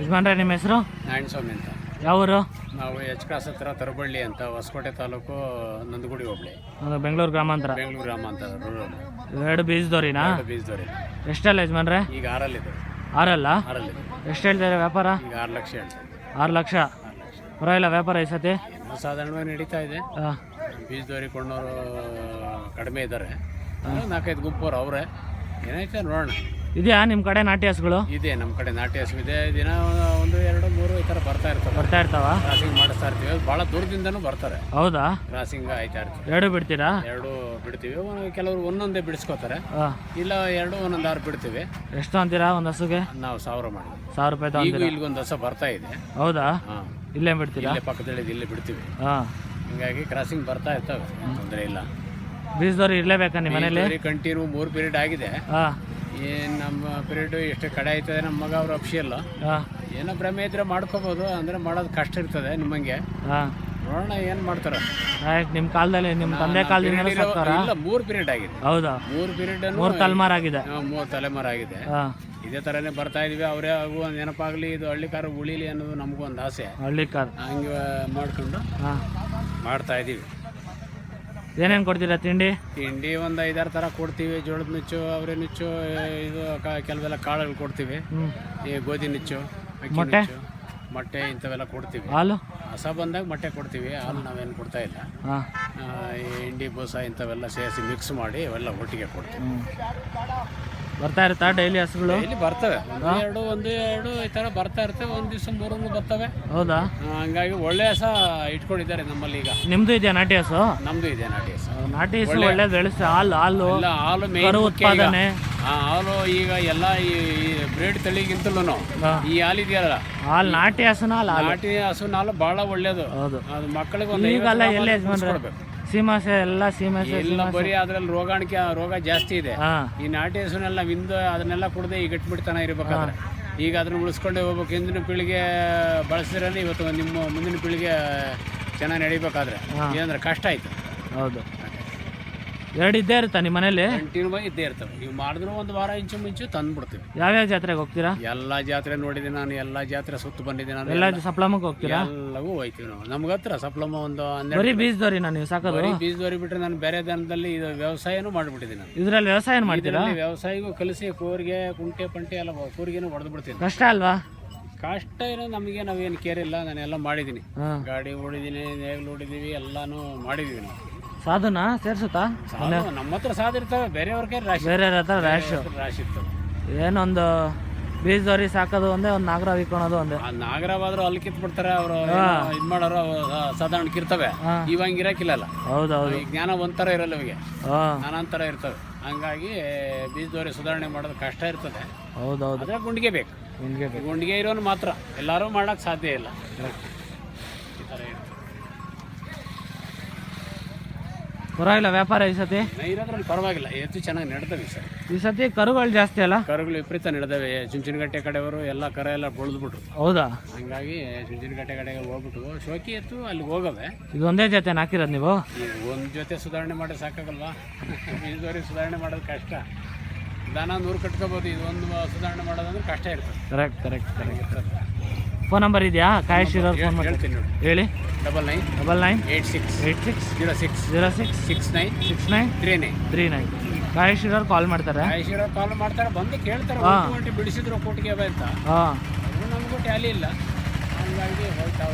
ಯಜಮಾನ್ರೆ ನಿಮ್ಮ ಹೆಸರು? ನಾರಾಯಣ ಸ್ವಾಮಿ ಅಂತ. ಯಾವೂರು? ನಾವು ಎಚ್ ಕ್ರಾಸ್ ಹತ್ರ ತರಬಳ್ಳಿ ಅಂತ ಹೊಸಕೋಟೆ ತಾಲೂಕು ನಂದಗುಡಿ ಹೋಬಳಿ. ಬೆಂಗಳೂರು ಗ್ರಾಮಾಂತರ? ಬೆಂಗಳೂರು ಗ್ರಾಮಾಂತರ ರೂರಲ್ ಎರಡು ಬೀಜದವ್ರಿನಾ ಬೀಜದವ್ರಿ ಎಷ್ಟಲ್ಲ ಯಜಮಾನ್ರೆ? ಈಗ ಆರಲ್ಲಿದೆ. ಆರಲ್ಲ? ಆರಲ್ಲಿ ಎಷ್ಟು ಹೇಳ್ತಾರೆ ವ್ಯಾಪಾರ? ಈಗ ಆರು ಲಕ್ಷ ಹೇಳ್ತಾರೆ ಆರು ಲಕ್ಷ? ಪರವಾಗಿಲ್ಲ ವ್ಯಾಪಾರ ಈ ಸತಿ? ಏನೋ ಸಾಧಾರಣವಾಗಿ ನಡೀತಾ ಇದೆ. ಹಾಂ ಬೀಜದವ್ರಿಗೆ ಕೊಂಡವರು ಕಡಿಮೆ ಇದ್ದಾರೆ. ನಾಲ್ಕೈದು ಗುಂಪವ್ರು ಅವರೇ. ಏನೈತೆ ನೋಡೋಣ. ಇದೆಯಾ ನಿಮ್ಮ ಕಡೆ ನಾಟಿ ಹಸುಗಳು ಇದೆ ನಮ್ಮ ಕಡೆ ನಾಟಿ ಹಸು ಇದೆ. ದಿನ ಒಂದು ಎರಡು ಮೂರು ಈ ಥರ ಬರ್ತಾ ಇರ್ತವೆ. ಬರ್ತಾ ಇರ್ತಾವ? ಕ್ರಾಸಿಂಗ್ ಮಾಡಿಸ್ತಾ ಇರ್ತೀವಿ. ಭಾಳ ದೂರದಿಂದನೂ ಬರ್ತಾರೆ. ಹೌದಾ? ಕ್ರಾಸಿಂಗ್ ಆಯ್ತಾ ಇರ್ತೀವಿ ಎರಡು ಬಿಡ್ತೀರಾ? ಎರಡು ಬಿಡ್ತೀವಿ. ಒಂದ್- ಕೆಲವರು ಒಂದೊಂದೇ ಬಿಡಿಸ್ಕೋತಾರೆ. ಹಾಂ. ಇಲ್ಲ ಎರಡು ಒಂದೊಂದು ಆರು ಬಿಡ್ತೀವಿ. ಎಷ್ಟು ಅಂತೀರಾ ಒಂದು ಹಸುಗೆ? ನಾವು ಸಾವಿರ ಮಾಡಿ ಸಾವಿರ ರೂಪಾಯಿ ತಗೊಂಡು ತಗೊಂತೀರಾ ಇಲ್ಲಿಗೊಂದು ಹಸ ಬರ್ತಾ ಇದೆ. ಹೌದಾ? ಹಾಂ. ಇಲ್ಲೇ ಬಿಡ್ತೀರಾ? ಇಲ್ಲೇ ಪಕ್ಕದಲ್ಲಿ ಇಲ್ಲಿ ಬಿಡ್ತೀವಿ. ಹಾಂ. ಹಿಂಗಾಗಿ ಕ್ರಾಸಿಂಗ್ ಬರ್ತಾ ಇರ್ತವೆ. ತೊಂದರೆ ಇಲ್ಲ. ಬೀಜದವ್ರು ಇರಲೇಬೇಕಾ ನಿಮ್ಮ ಮನೇಲಿ? ಕಂಟಿನ್ಯೂ ಮೂರು ಪೀರಿಯಡ್ ಆಗಿದೆ. ಹಾಂ. ಏನು ನಮ್ಮ ಪಿರಿಯಡ್ ಎಷ್ಟು ಕಡೆ ಆಯ್ತದೆ ನಮ್ಮ ಮಗ ಅವ್ರ ಅಪ್ಷಿ ಹಾಂ. ಏನೋ ಭ್ರಮೆ ಇದ್ರೆ ಮಾಡ್ಕೋಬೋದು ಅಂದರೆ ಮಾಡೋದು ಕಷ್ಟ ಇರ್ತದೆ ನಿಮ್ಮಂಗೆ. ಹಾಂ. ನೋಡೋಣ ಏನು ಮಾಡ್ತಾರೆ. ಆಯ್ತು ನಿಮ್ಮ ಕಾಲದಲ್ಲಿ ನಿಮ್ಮ ತಂದೆ ಕಾಲದಿಂದ ಸಾಕ್ತಾರಾ ಇಲ್ಲ ಮೂರು ಪೀರಿಯಡ್ ಆಗಿದೆ. ಹೌದಾ? ಮೂರು ಪೀರಿಯಡ್ ಮೂರು ತಲೆಮಾರಾಗಿದೆ ಮೂರು ತಲೆಮಾರು ಆಗಿದೆ. ಹಾಂ. ಇದೇ ಥರನೇ ಬರ್ತಾ ಇದೀವಿ ಅವರೇ ಆಗು ಒಂದು ನೆನಪಾಗಲಿ ಇದು ಹಳ್ಳಿಕಾರ ಉಳಿಲಿ ಅನ್ನೋದು ನಮಗೂ ಒಂದು ಆಸೆ. ಹಳ್ಳಿ ಕಾರ್ ಹಂಗೆ ಮಾಡ್ಕೊಂಡು ಹಾಂ. ಮಾಡ್ತಾ ಇದ್ದೀವಿ ಏನೇನು ಕೊಡ್ತೀರಾ ತಿಂಡಿ? ತಿಂಡಿ ಒಂದು ಐದಾರು ಥರ ಕೊಡ್ತೀವಿ ಜೋಳದ ನುಚ್ಚು ಅವರೇ ನುಚ್ಚು ಇದು ಕ- ಕೆಲವೆಲ್ಲ ಕಾಳುಗಳು ಕೊಡ್ತೀವಿ. ಈ ಗೋಧಿ ನುಚ್ಚು ಅಕ್ಕಿ ಮೊಟ್ಟೆ? ನುಚ್ಚು ಮೊಟ್ಟೆ ಇಂಥವೆಲ್ಲ ಕೊಡ್ತೀವಿ. ಹಾಲು? ಹಸ ಬಂದಾಗ ಮೊಟ್ಟೆ ಕೊಡ್ತೀವಿ ಹಾಲು ನಾವೇನು ಕೊಡ್ತಾ ಇಲ್ಲ. ಹಾಂ. ಆ, ಈ ಹಿಂಡಿ ಬೂಸ ಇಂಥವೆಲ್ಲ ಸೇರಿಸಿ ಮಿಕ್ಸ್ ಮಾಡಿ ಅವೆಲ್ಲ ಒಟ್ಟಿಗೆ ಕೊಡ್ತೀವಿ. ಬರ್ತಾ ಇರುತ್ತಾ ಡೈಲಿ ಹಸುಗಳು? ಇಲ್ಲಿ ಬರ್ತವೆ. ಒಂದು ಎರಡು ಒಂದು ಎರಡು ಈ ಥರ ಬರ್ತಾ ಇರ್ತವೆ ಒಂದು ದಿವಸ ಮೂರೊಂದು ಬರ್ತವೆ. ಹೌದಾ? ಆ, ಹಂಗಾಗಿ ಒಳ್ಳೆ ಹಸ ಇಟ್ಕೊಂಡಿದ್ದಾರೆ ನಮ್ಮಲ್ಲಿ ಈಗ. ನಿಮ್ದು ಇದೆಯಾ ನಾಟಿ ಹಸು? ನಮ್ಮದು ಇದೆ ನಾಟಿ ಹಸು. ನಾಟಿ ಹಸು ಒಳ್ಳೆ ಬೆಳೆಸಿ ಹಾಲು ಹಾಲು ಎಲ್ಲ ಹಾಲು ಕರು ಮೇನ್ ಉತ್ಪಾದನೆ. ಹಾಲು ಈಗ ಎಲ್ಲ ಈ ಬ್ರೀಡ್ ತಳಿಗಿಂತಲೂ. ಈ ಹಾಲಿದೆಯಲ್ಲ. ಹಾಲು ನಾಟಿ ಹಸುನ ಹಾಲು ಹಾಲು. ನಾಟಿ ಹಸುನ ಹಾಲು ಬಹಳ ಒಳ್ಳೇದು. ಹೌದು. ಅದು ಮಕ್ಕಳಿಗೆ ಒಂದು ಈಗೆಲ್ಲ ಎಲ್ಲೇ ಯಜಮಾನ್ರೆ? ಕೊಡ್ಬೇಕು. ಸೀಮಾಸೆ ಎಲ್ಲ ಸೀಮಾಸೆ ಎಲ್ಲ ಬರೀ ಅದ್ರಲ್ಲಿ ರೋಗಾಣಿಕೆ ರೋಗ ಜಾಸ್ತಿ ಇದೆ. ಹಾಂ. ಈ ನಾಟಿ ಹಸುನೆಲ್ಲ ವಿಂದು ಅದನ್ನೆಲ್ಲ ಕುಡ್ದೆ ಈಗ ಇಟ್ಬಿಡ್ತಾನೆ ಇರ್ಬೇಕಾದ್ರೆ. ಈಗ ಅದನ್ನ ಉಳಿಸ್ಕೊಂಡೇ ಹೋಗ್ಬೇಕು. ಹಿಂದಿನ ಪೀಳಿಗೆ ಬಳಸಿದ್ರೆ ಇವತ್ತು ನಿಮ್ಮ ಮುಂದಿನ ಪೀಳಿಗೆ ಚೆನ್ನಾಗಿ ನಡಿಬೇಕಾದ್ರೆ. ಏನಂದ್ರೆ ಕಷ್ಟ ಆಯ್ತು. ಹೌದು. ಎರಡು ಇದ್ದೇ ಇರುತ್ತಾ ನಿಮ್ಮ ಮನೇಲಿ ಕಂಟಿನ್ಯೂ ಆಗಿ ಇದ್ದೇ ಇರ್ತವೆ. ನೀವು ಮಾಡಿದ್ರು ಒಂದು ವಾರ ಇಂಚು ಮುಂಚು ತಂದ್ಬಿಡ್ತೀವಿ. ಯಾವ್ಯಾವ ಜಾತ್ರೆಗೆ ಹೋಗ್ತೀರಾ? ಎಲ್ಲ ಜಾತ್ರೆ ನೋಡಿದ್ದೀನಿ ನಾನು ಎಲ್ಲ ಜಾತ್ರೆ ಸುತ್ತು ಬಂದಿದ್ದೀನಿ ನಾನು ಎಲ್ಲ ಸಪ್ಲಮಕ್ಕೆ ಹೋಗ್ತೀರಾ? ಎಲ್ಲವೂ ಹೋಯ್ತೀವಿ ನಾವು. ನಮ್ಗೆ ಹತ್ರ ಸಪ್ಲಮ್ಮ ಒಂದು ಹನ್ನೆರಡು ಬರೀ ದೋರಿ ನಾನು ನೀವು ಸಾಕೋದು? ಬರೀ ಬೀಜದವರಿ ಬಿಟ್ಟರೆ ನಾನು ಬೇರೆ ದನದಲ್ಲಿ ಇದು ವ್ಯವಸಾಯನೂ ಮಾಡಿಬಿಟ್ಟಿದ್ದೀನಿ ನಾನು. ಇದ್ರಲ್ಲಿ ವ್ಯವಸಾಯ ಮಾಡ್ತೀರಾ? ಇದರಲ್ಲಿ ವ್ಯವಸಾಯಗೂ ಕಲಿಸಿ ಕೂರಿಗೆ ಕುಂಟೆ ಪಂಟೆ ಎಲ್ಲ ಕೂರಿಗೆನೂ ಹೊಡೆದು ಬಿಡ್ತೀನಿ. ಕಷ್ಟ ಅಲ್ವಾ? ಕಷ್ಟ ಏನೋ ನಮಗೆ ನಾವೇನು ಕೇರಿಲ್ಲ ಇಲ್ಲ ನಾನು ಎಲ್ಲ ಮಾಡಿದ್ದೀನಿ. ಹಾಂ. ಗಾಡಿ ಓಡಿದ್ದೀನಿ ನೇಗ್ಲು ಹೊಡಿದೀವಿ ಎಲ್ಲಾನು ಮಾಡಿದ್ದೀವಿ ನಾವು. ಸಾಧುನಾ? ಸೇರ್ಸುತ್ತಾ? ಸಾಲು ನಮ್ಮ ಹತ್ರ ಸಾಧು ಬೇರೆಯವ್ರ ಕೈ ರಾಶಿ. ಬೇರೆ ಹತ್ರ ರ್ಯಾಶ್ ರಾಶಿ. ಇರ್ತವೆ. ಏನೊಂದು ಬೀಜದವ್ರಿ ಸಾಕೋದು ಒಂದೇ ಒಂದು ನಾಗರ ವಿಕ್ಕೊಳೋದು ಒಂದೇ. ಆ ನಾಗರವಾದ್ರು ಅಲ್ಲಿ ಕಿತ್ ಬಿಡ್ತಾರೆ ಅವರು ಇದ್ಮಾಡೋರು ಅವು ಸಾಧಾರಣ ಕಿರ್ತವೆ ಹಾ. ಹೌದು ಹೌದು ಹೌದೌದು. ಈ ಜ್ಞಾನ ಒಂಥರ ಇರಲ್ಲ ಇವಿಗೆ. ಹಾಂ. ನಾನಾಂತರ ಇರ್ತವೆ. ಹಂಗಾಗಿ ದೋರಿ ಸುಧಾರಣೆ ಮಾಡೋದು ಕಷ್ಟ ಇರ್ತದೆ. ಹೌದೌದು. ಅದೇ ಗುಂಡಿಗೆ ಬೇಕು. ನಿಮಗೆ ಗುಂಡಿಗೆ ಇರೋನು ಮಾತ್ರ. ಎಲ್ಲರೂ ಮಾಡಕ್ ಸಾಧ್ಯ ಇಲ್ಲ. ಈ ಥರ ಇರ್ತದೆ. ಪರವಾಗಿಲ್ಲ ವ್ಯಾಪಾರ ಈ ಸತಿ? ಇರೋದ್ರಲ್ಲಿ ಪರವಾಗಿಲ್ಲ ಹೆಚ್ಚು ಚೆನ್ನಾಗಿ ನಡೆದವೆ ಸರ್. ಈ ಸತಿ ಕರುಗಳು ಜಾಸ್ತಿ ಅಲ್ಲ? ಕರುಗಳು ವಿಪರೀತ ನಡೆದವೆ ಚುಂಚನಗಟ್ಟೆ ಕಡೆಯವರು ಎಲ್ಲ ಕರ ಎಲ್ಲ ಬಿಟ್ರು ಹೌದಾ? ಹಂಗಾಗಿ ಚುಂಚನಗಟ್ಟೆ ಕಡೆಗೆ ಹೋಗ್ಬಿಟ್ಟು ಶೋಕಿ ಎತ್ತು ಅಲ್ಲಿ ಹೋಗವೆ. ಇದೊಂದೇ ಒಂದೇ ಜೊತೆ ಹಾಕಿರೋದು ನೀವು? ಒಂದು ಜೊತೆ ಸುಧಾರಣೆ ಮಾಡಿ ಸಾಕಾಗಲ್ವಾ? ಇದುವರೆಗೆ ಸುಧಾರಣೆ ಮಾಡೋದು ಕಷ್ಟ. ದನ ನೂರು ಕಟ್ಕೋಬೋದು ಇದೊಂದು ಸುಧಾರಣೆ ಮಾಡೋದಂದ್ರೆ ಕಷ್ಟ ಇರ್ತದೆ. Correct correct correct phone number ಇದೆಯಾ? ಕಾಯಶ್ ಇರೋ ಫೋನ್ ಹೇಳಿ. Double nine double nine eight six eight six zero six zero six six nine six nine three nine three nine ಕಾಯಶ್ ಇರೋರು ಕಾಲ್ ಮಾಡ್ತಾರೆ. ಆಯುಷಿರೋ ಕಾಲ್ ಮಾಡ್ತಾರೆ. ಬಂದು ಕೇಳ್ತಾರೆ. ಗಂಟೆ ಬಿಡಿಸಿದ್ರು ಕೋಟಿಗೆ ಅಂತ. ಹಾಂ. ಅದು ನಮಗೂ ಟ್ಯಾಲಿ ಇಲ್ಲ. ಹಂಗಾಗಿ ಹೋಯ್ತಾ